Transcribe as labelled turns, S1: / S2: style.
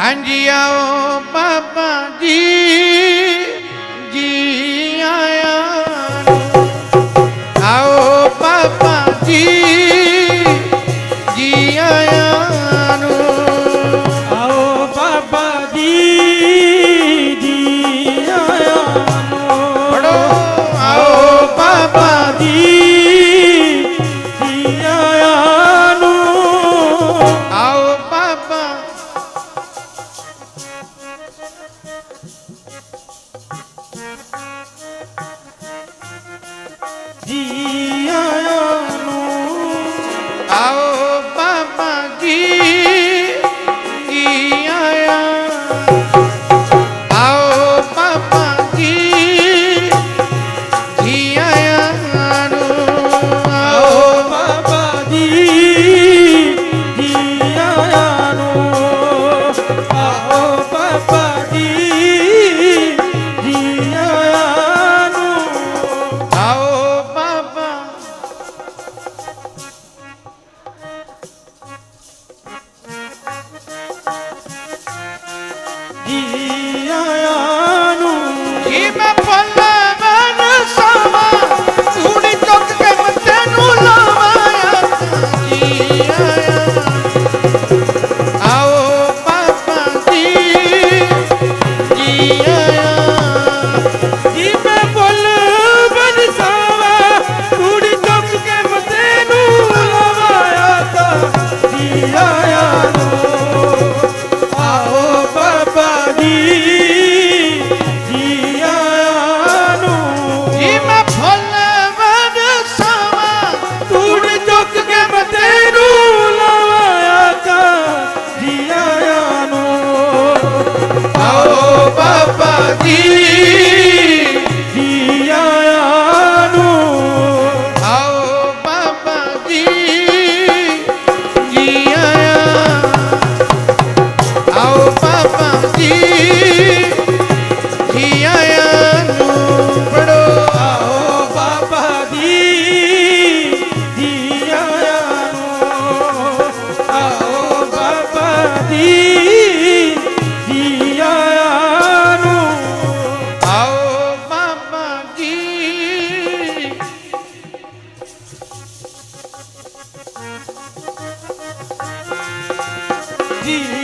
S1: ਹਾਂਜੀ ਆਓ ਬਾਬਾ ਜੀ। 一 إيانا ਬਾਬਾ ਜੀ। दी